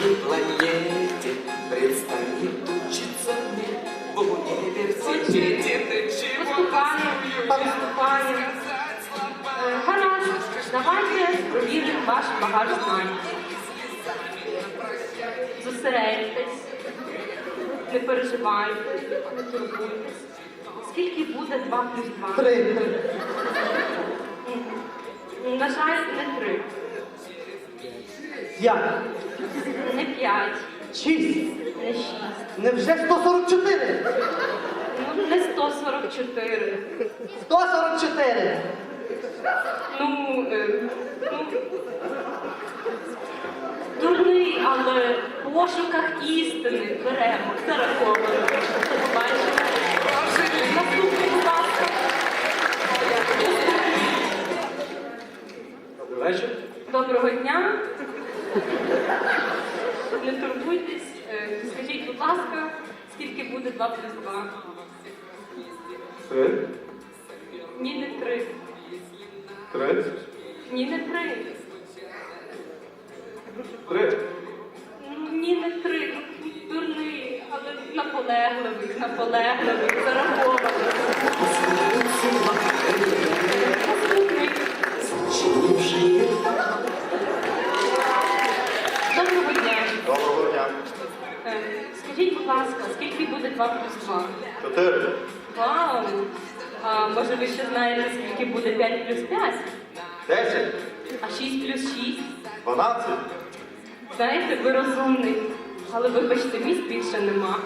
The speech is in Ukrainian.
небесной планете Предстоит учиться мне в университете Ты чего пану Пане, э, давайте провіримо ваш багаж знань. Зосередьтесь, не переживайте, не турбуйтесь. Скільки буде 2 плюс 2? Три. На жаль, не три. Я. 45. 6. Не 6. Невже 144? Ну, не 144. 144. Ну, е, ну, дурний, але в пошуках істини беремо, зараховуємо. Побачимо. Наступний, Доброго дня. Не турбуйтесь. Е, Скажіть, будь ласка, скільки буде 2 плюс 2? Три. Ні, не 3. Три. Ні, не 3. Три. Ну, ні, не 3. Дурний, але наполегливий, наполегливий, зарахований. Доброго дня. Е, Скажіть, будь ласка, скільки буде 2 плюс 2? Чотири. Вау! А може ви ще знаєте, скільки буде 5 плюс 5? Десять. А 6 плюс 6? Дванадцять. Знаєте, ви розумний. Але вибачте, місць більше нема.